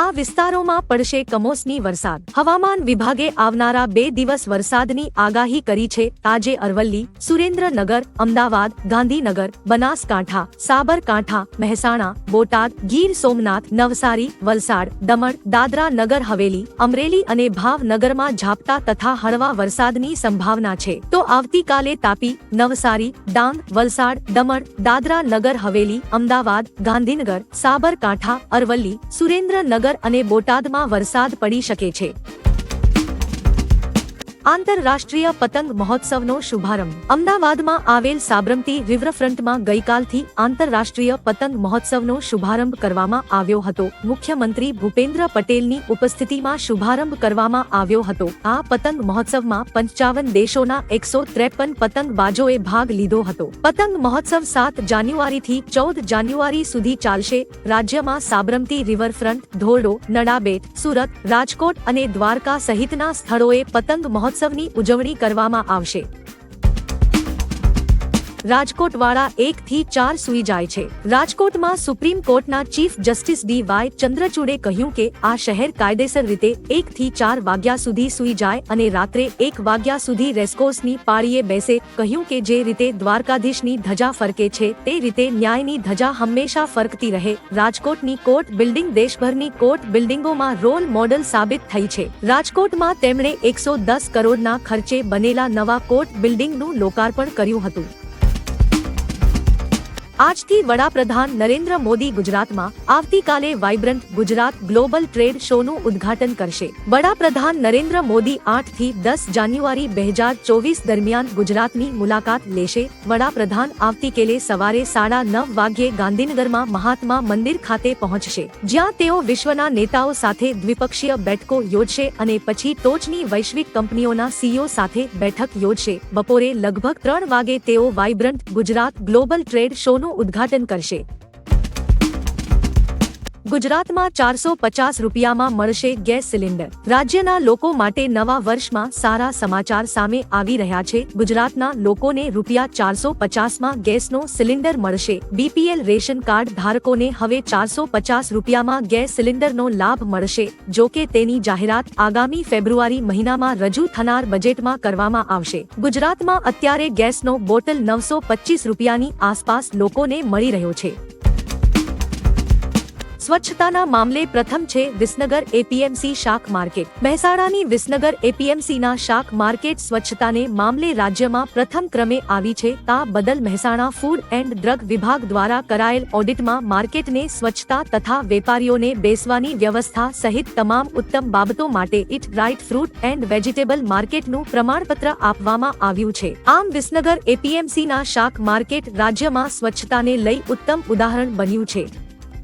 આ વિસ્તારોમાં પડશે કમોસમી વરસાદ. હવામાન વિભાગે આવનારા બે દિવસ વરસાદની આગાહી કરી છે. આજે અરવલ્લી, સુરેન્દ્રનગર, અમદાવાદ, ગાંધીનગર, બનાસકાંઠા, સાબરકાંઠા, મહેસાણા, બોટાદ, ગીર સોમનાથ, નવસારી, વલસાડ, દમણ, દાદરા નગર, હવેલી, અમરેલી અને ભાવનગરમાં ઝાપટા તથા હળવા વરસાદની સંભાવના છે. તો આવતીકાલે તાપી, નવસારી, ડાંગ, વલસાડ, દમણ, દાદરા નગર, હવેલી, અમદાવાદ, ગાંધીનગર, સાબરકાંઠા, અરવલ્લી, સુરેન્દ્રનગર અને બોટાદમાં વરસાદ પડી શકે છે. આંતરરાષ્ટ્રીય પતંગ મહોત્સવનો શુભારંભ. અમદાવાદમાં આવેલ સાબરમતી રિવરફ્રન્ટમાં ગઈકાલથી આંતરરાષ્ટ્રીય પતંગ મહોત્સવનો શુભારંભ કરવામાં આવ્યો હતો. મુખ્યમંત્રી ભૂપેન્દ્ર પટેલની ઉપસ્થિતિમાં શુભારંભ કરવામાં આવ્યો હતો. આ પતંગ મહોત્સવમાં પંચાવન દેશોના એકસો ત્રેપન પતંગબાજોએ ભાગ લીધો હતો. પતંગ મહોત્સવ સાત જાન્યુઆરીથી ચૌદ જાન્યુઆરી સુધી ચાલશે. રાજ્યમાં સાબરમતી રિવરફ્રન્ટ ધોરડો, નડાબેટ, સુરત, રાજકોટ અને દ્વારકા સહિતના સ્થળોએ પતંગ મહોત્સવની ઉજવણી કરવામાં આવશે. રાજકોટ વાળા એક થી ચાર સુઈ જાય છે. રાજકોટમાં સુપ્રીમ કોર્ટના ચીફ જસ્ટિસ ડી વાય ચંદ્રચૂડે કહ્યું કે, આ શહેર કાયદેસર રીતે એક થી ચાર વાગ્યા સુધી સુઈ જાય અને રાત્રે એક વાગ્યા સુધી રેસ્કોસની પાળીએ બેસે. કહ્યું કે જે રીતે દ્વારકાધીશની ધજા ફરકે છે, તે રીતે ન્યાયની ધજા હંમેશા ફરકતી રહે. રાજકોટની કોર્ટ બિલ્ડિંગ દેશભરની કોર્ટ બિલ્ડિંગોમાં રોલ મોડલ સાબિત થઈ છે. રાજકોટમાં તેમણે એકસો દસ કરોડના ખર્ચે બનેલા નવા કોર્ટ બિલ્ડિંગનું લોકાર્પણ કર્યું હતું. આજથી વડાપ્રધાન નરેન્દ્ર મોદી ગુજરાતમાં આવતીકાલે વાઇબ્રન્ટ ગુજરાત ગ્લોબલ ટ્રેડ શોનું ઉદ્ઘાટન કરશે. વડાપ્રધાન નરેન્દ્ર મોદી આઠથી દસ જાન્યુઆરી બે હજાર ચોવીસ દરમિયાન ગુજરાતની મુલાકાત લેશે. વડાપ્રધાન આવતીકાલે સવારે સાડા નવ વાગ્યે ગાંધીનગરમાં મહાત્મા મંદિર ખાતે પહોંચશે. જ્યાં તેઓ વિશ્વના નેતાઓ સાથે દ્વિપક્ષીય બેઠકો યોજશે અને પછી ટોચની વૈશ્વિક કંપનીઓના સીઈઓ સાથે બેઠક યોજશે. બપોરે લગભગ ત્રણ વાગે તેઓ વાઇબ્રન્ટ ગુજરાત ગ્લોબલ ટ્રેડ શોનું ઉદ્ઘાટન કરશે. ગુજરાતમાં ચારસો પચાસ રૂપિયામાં મળશે ગેસ સિલિન્ડર. રાજ્યના લોકો માટે નવા વર્ષમાં સારા સમાચાર સામે આવી રહ્યા છે. ગુજરાતના લોકોને રૂપિયા ચારસો પચાસમાં ગેસનો સિલિન્ડર મળશે. બીપીએલ રેશન કાર્ડ ધારકોને હવે ચારસો પચાસ રૂપિયામાં ગેસ સિલિન્ડરનો લાભ મળશે, જો કે તેની જાહેરાત આગામી ફેબ્રુઆરી મહિનામાં રજૂ થનાર બજેટમાં કરવામાં આવશે. ગુજરાતમાં અત્યારે ગેસનો બોટલ નવસો પચીસ રૂપિયાની આસપાસ લોકોને મળી રહ્યો છે. સ્વચ્છતાના મામલે પ્રથમ છે વિસનગર એપીએમસી શાક માર્કેટ. મહેસાણાની વિસનગર એપીએમસીના શાક માર્કેટ સ્વચ્છતાને મામલે રાજ્યમાં પ્રથમ ક્રમે આવી છે તા બદલ મહેસાણા ફૂડ એન્ડ ડ્રગ વિભાગ દ્વારા કરાયેલ ઓડિટમાં માર્કેટને સ્વચ્છતા તથા વેપારીઓને બેસવાની વ્યવસ્થા સહિત તમામ ઉત્તમ બાબતો માટે eat right fruit and vegetable માર્કેટનું પ્રમાણપત્ર આપવામાં આવ્યું છે. આમ વિસનગર એપીએમસીના શાક માર્કેટ રાજ્યમાં સ્વચ્છતાને લઈ ઉત્તમ ઉદાહરણ બન્યું છે.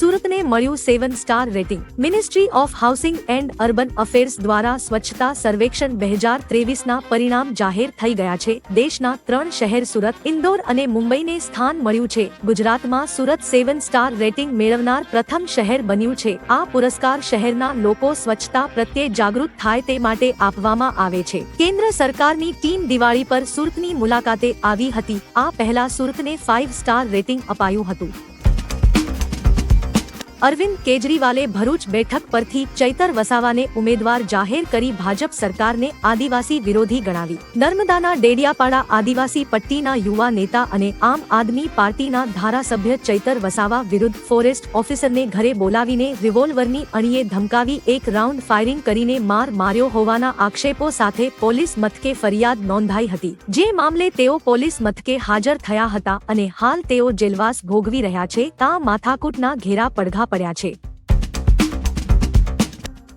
સુરતને મળ્યું seven star rating. Ministry of housing and urban affairs દ્વારા સ્વચ્છતા સર્વેક્ષણ બે હજાર ત્રેવીસના પરિણામ જાહેર થઈ ગયા છે. દેશના ત્રણ શહેર સુરત, ઇન્દોર અને મુંબઈને સ્થાન મળ્યું છે. ગુજરાતમાં સુરત સેવન સ્ટાર રેટિંગ મેળવનાર પ્રથમ શહેર બન્યું છે. આ પુરસ્કાર શહેરના લોકો સ્વચ્છતા પ્રત્યે જાગૃત થાય તે માટે આપવામાં આવે છે. કેન્દ્ર સરકારની ટીમ દિવાળી પર સુરતની મુલાકાતે આવી હતી. આ પહેલા સુરતને ફાઇવ સ્ટાર રેટિંગ અપાયું હતું. અરવિંદ કેજરીવાલે ભરૂચ બેઠક પરથી ચૈતર વસાવાને ઉમેદવાર જાહેર કરી ભાજપ સરકારને આદિવાસી વિરોધી ગણાવી. નર્મદાના ડેડિયાપાડા આદિવાસી પટ્ટીના યુવા નેતા અને આમ આદમી પાર્ટીના ધારાસભ્ય ચૈતર વસાવા વિરુદ્ધ ફોરેસ્ટ ઓફિસરને ઘરે બોલાવીને રિવોલ્વરની અણીએ ધમકાવી એક રાઉન્ડ ફાયરિંગ કરીને માર માર્યો હોવાના આક્ષેપો સાથે પોલીસ મથકે ફરિયાદ નોંધાઈ હતી. જે મામલે તેઓ પોલીસ મથકે હાજર થયા હતા અને હાલ તેઓ જેલવાસ ભોગવી રહ્યા છે. તા માથાકૂટના ઘેરા પડઘા પડ્યા છે.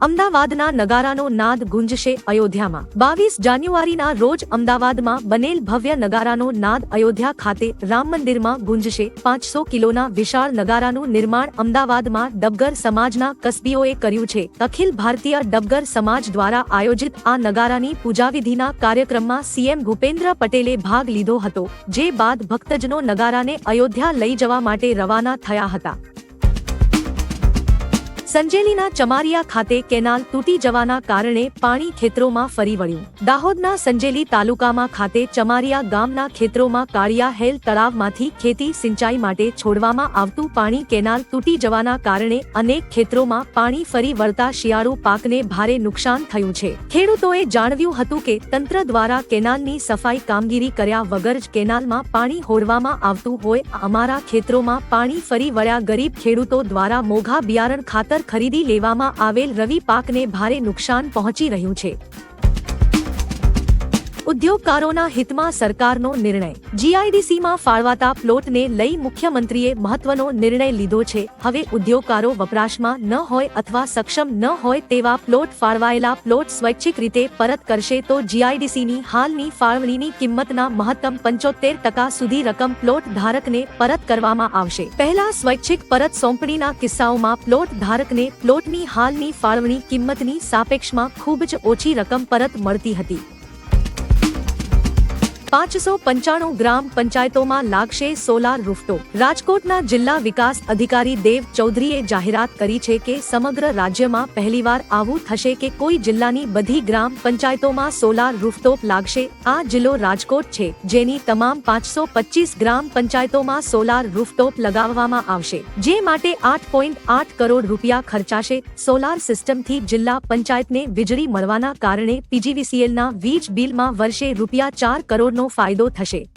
અમદાવાદના નગારાનો નાદ ગુંજશે અયોધ્યામાં. બાવીસ જાન્યુઆરીના રોજ અમદાવાદમાં બનેલ ભવ્ય નગારાનો નાદ અયોધ્યા ખાતે રામ મંદિરમાં ગુંજશે. પાંચસો કિલોના વિશાળ નગારાનું નિર્માણ અમદાવાદમાં ડબગર સમાજના કસબીઓએ કર્યું છે. અખિલ ભારતીય ડબગર સમાજ દ્વારા આયોજિત આ નગારાની પૂજાવિધિના કાર્યક્રમમાં સીએમ ભૂપેન્દ્ર પટેલે ભાગ લીધો હતો, જે બાદ ભક્તજનો નગારાને અયોધ્યા લઈ જવા માટે રવાના થયા હતા. સંજેલીના ચમારિયા ખાતે કેનાલ તૂટી જવાના કારણે પાણી ખેતરોમાં ફરી વળ્યું. દાહોદના સંજેલી તાલુકામાં ખાતે ચમારિયા ગામના ખેતરોમાં કાળિયા હેલ તળાવમાંથી ખેતી સિંચાઈ માટે છોડવામાં આવતું પાણી કેનાલ તૂટી જવાના કારણે અનેક ખેતરોમાં પાણી ફરી વળતા શિયાળુ પાકને ભારે નુકસાન થયું છે. ખેડૂતોએ જાણવ્યું હતું કે તંત્ર દ્વારા કેનાલની સફાઈ કામગીરી કર્યા વગર જ કેનાલમાં પાણી હોડવામાં આવતું હોય. અમારા ખેતરોમાં પાણી ફરી વળ્યા ગરીબ ખેડૂતો દ્વારા મોઘા બિયારણ ખાતર ખરીદી લેવામાં આવેલ રવિ પાકને ભારે નુકસાન પહોંચી રહ્યું છે. ઉદ્યોગકારોના હિતમાં સરકારનો નિર્ણય. જીઆઈડીસીમાં ફાળવાતા પ્લોટને લઈ મુખ્યમંત્રીએ મહત્વનો નિર્ણય લીધો છે. હવે ઉદ્યોગકારો વપરાશમાં ન હોય અથવા સક્ષમ ન હોય તેવા પ્લોટ ફાળવાયેલા પ્લોટ સ્વૈચ્છિક રીતે પરત કરશે તો જીઆઈડીસીની હાલની ફાળવણીની કિંમતના મહત્તમ પંચોતેર ટકા સુધી રકમ પ્લોટ ધારકને પરત કરવામાં આવશે. પહેલા સ્વૈચ્છિક પરત સોંપણીના કિસ્સાઓમાં પ્લોટ ધારકને પ્લોટની હાલની ફાળવણી કિંમતની સાપેક્ષમાં ખૂબ જ ઓછી રકમ પરત મળતી હતી. પાંચસો પંચાણું ગ્રામ પંચાયતોમાં લાગશે સોલાર રૂફટોપ. રાજકોટના જિલ્લા વિકાસ અધિકારી દેવ ચૌધરીએ જાહેરાત કરી છે કે સમગ્ર રાજ્યમાં પહેલીવાર આવું થશે કે કોઈ જિલ્લાની બધી ગ્રામ પંચાયતોમાં સોલાર રૂફટોપ લાગશે. આ જિલ્લો રાજકોટ છે, જેની તમામ પાંચસો પચીસ ગ્રામ પંચાયતોમાં સોલાર રૂફટોપ લગાવવામાં આવશે. જે માટે આઠ પોઈન્ટ આઠ કરોડ રૂપિયા ખર્ચાશે. સોલાર સિસ્ટમથી જિલ્લા પંચાયતને વીજળી મળવાના કારણે પીજીવીસીએલના વીજ બિલમાં વર્ષે રૂપિયા ચાર કરોડનો ફાયદો થશે.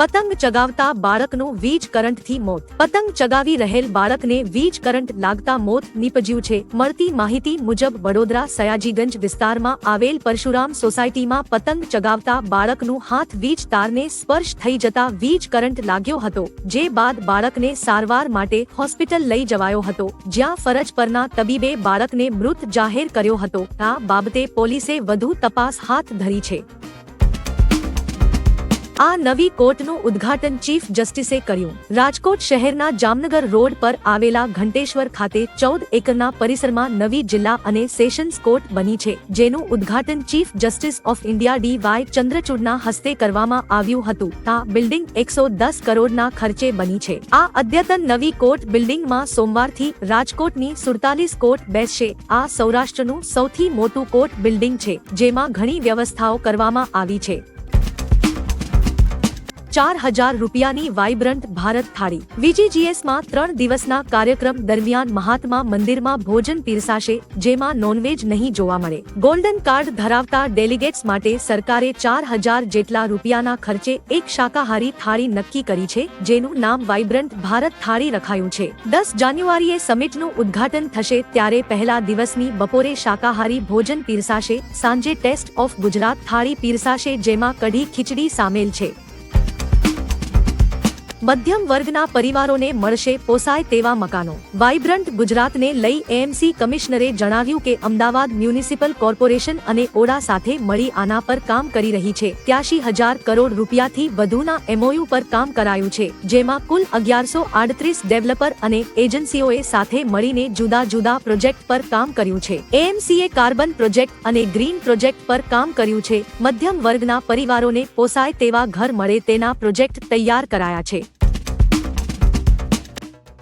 પતંગ ચગાવતા બાળકનું વીજ કરંટથી મોત. પતંગ ચગાવી રહેલ બાળકને વીજ કરંટ લાગતા મોત નીપજ્યું છે. મળતી માહિતી મુજબ વડોદરા સયાજીગંજ વિસ્તારમાં આવેલ પરશુરામ સોસાયટીમાં પતંગ ચગાવતા બાળકનું હાથ વીજ તારને સ્પર્શ થઈ જતા વીજ કરંટ લાગ્યો હતો, જે બાદ બાળકને સારવાર માટે હોસ્પિટલ લઈ જવાયો હતો. જ્યાં ફરજ પરના તબીબે બાળકને મૃત જાહેર કર્યો હતો. આ બાબતે પોલીસે વધુ તપાસ હાથ ધરી છે. આ નવી કોર્ટનું ઉદ્ઘાટન ચીફ જસ્ટિસે કર્યું. રાજકોટ શહેરના જામનગર રોડ પર આવેલા ઘંટેશ્વર ખાતે ચૌદ એકરના પરિસરમાં નવી જિલ્લા અને સેશન્સ કોર્ટ બની છે, જેનું ઉદ્ઘાટન chief justice of India D Y ચંદ્રચૂડના હસ્તે કરવામાં આવ્યું હતું. આ બિલ્ડિંગ એકસો દસ કરોડના ખર્ચે બની છે. આ અદ્યતન નવી કોર્ટ બિલ્ડિંગમાં સોમવારથી રાજકોટની સુડતાલીસ કોર્ટ બેસશે. આ સૌરાષ્ટ્રનું સૌથી મોટું કોર્ટ બિલ્ડિંગ છે, જેમાં ઘણી વ્યવસ્થાઓ કરવામાં આવી છે. ચાર હજાર રૂપિયાની વાઇબ્રન્ટ ભારત થાળી. વીજીજીએસમાં ત્રણ દિવસના કાર્યક્રમ દરમિયાન મહાત્મા મંદિરમાં ભોજન પીરસાશે, જેમાં નોનવેજ નહીં જોવા મળે. ગોલ્ડન કાર્ડ ધરાવતા ડેલિગેટ્સ માટે સરકારે ચાર હજાર જેટલા રૂપિયાના ખર્ચે એક શાકાહારી થાળી નક્કી કરી છે, જેનું નામ વાઇબ્રન્ટ ભારત થાળી રખાયું છે. દસ જાન્યુઆરીએ સમિટનું ઉદ્ઘાટન થશે ત્યારે પહેલા દિવસની બપોરે શાકાહારી ભોજન પીરસાશે, સાંજે ટેસ્ટ ઓફ ગુજરાત થાળી પીરસાશે, જેમાં કઢી ખીચડી સામેલ છે. મધ્યમ વર્ગના પરિવારોને મળશે પોસાય તેવા મકાનો. વાઇબ્રન્ટ ગુજરાતને લઈ એએમસી કમિશનરે જણાવ્યું કે અમદાવાદ મ્યુનિસિપલ કોર્પોરેશન અને ઓડા સાથે મળી આના પર કામ કરી રહી છે. ત્યાસી હજાર કરોડ રૂપિયાથી વધુના એમઓયુ પર કામ કરાયું છે, જેમાં કુલ અગિયારસો આડત્રીસ ડેવલપર અને એજન્સીઓએ સાથે મળીને જુદા જુદા પ્રોજેક્ટ પર કામ કર્યું છે. એએમસીએ કાર્બન પ્રોજેક્ટ અને ગ્રીન પ્રોજેક્ટ પર કામ કર્યું છે. મધ્યમ વર્ગના પરિવારોને પોસાય તેવા ઘર મળે તેના પ્રોજેક્ટ તૈયાર કરાયા છે.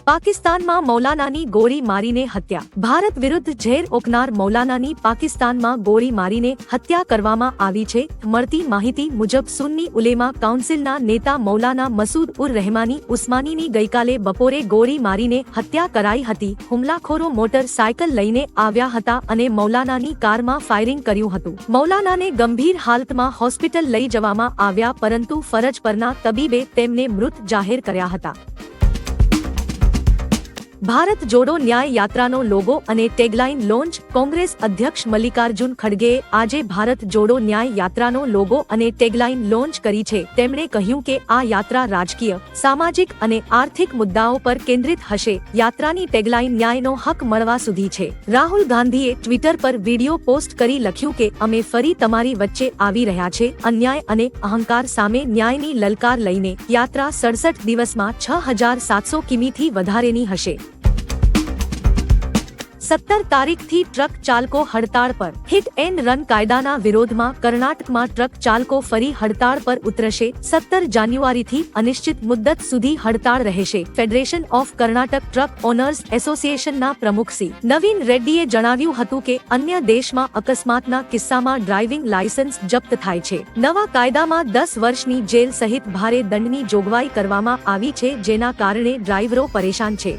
પાકિસ્તાનમાં મૌલાનાની ગોળી મારીને હત્યા. ભારત વિરુદ્ધ ઝેર ઓકનાર મૌલાનાની પાકિસ્તાનમાં ગોળી મારીને હત્યા કરવામાં આવી છે. મળતી માહિતી મુજબ સુન્ની ઉલેમા કાઉન્સિલના નેતા મૌલાના મસૂદ ઉર રહેમાની ઉસ્માનીની ગઈકાલે બપોરે ગોળી મારીને હત્યા કરાઈ હતી. હુમલાખોરો મોટર સાયકલ લઈને આવ્યા હતા અને મૌલાનાની કારમાં ફાયરિંગ કર્યું હતું. મૌલાનાને ગંભીર હાલતમાં હોસ્પિટલ લઈ જવામાં આવ્યા પરંતુ ફરજ પરના તબીબે તેમને મૃત જાહેર કર્યા હતા. ભારત જોડો ન્યાય યાત્રાનો લોગો અને ટેગલાઇન લોન્ચ કોંગ્રેસ અધ્યક્ષ મલ્લિકાર્જુન ખડગેએ આજે ભારત જોડો ન્યાય યાત્રાનો લોગો અને ટેગલાઇન લોન્ચ કરી છે. તેમણે કહ્યું કે આ યાત્રા રાજકીય, સામાજિક અને આર્થિક મુદ્દાઓ પર કેન્દ્રિત હશે. યાત્રાની ટેગલાઇન ન્યાયનો હક મળવા સુધી છે. રાહુલ ગાંધીએ ટ્વિટર પર વીડિયો પોસ્ટ કરી લખ્યું કે, અમે ફરી તમારી વચ્ચે આવી રહ્યા છે. અન્યાય અને અહંકાર સામે ન્યાયની લલકાર લઈને યાત્રા સડસઠ દિવસમાં છ હજાર સાતસો કિમીથી વધારેની હશે. સત્તર તારીખથી ટ્રક ચાલકો હડતાળ પર. હિટ એન્ડ રન કાયદાના વિરોધમાં કર્ણાટકમાં ટ્રક ચાલકો ફરી હડતાળ પર ઉતરશે. સત્તર જાન્યુઆરીથી અનિશ્ચિત મુદ્દત સુધી હડતાળ રહેશે. Federation of Karnataka truck owners એસોસિએશનના પ્રમુખ સી. નવીન રેડ્ડીએ જણાવ્યું હતું કે, અન્ય દેશમાં અકસ્માતના કિસ્સામાં ડ્રાઇવિંગ લાયસન્સ જપ્ત થાય છે. નવા કાયદામાં દસ વર્ષની જેલ સહિત ભારે દંડની જોગવાઈ કરવામાં આવી છે, જેના કારણે ડ્રાઈવરો પરેશાન છે.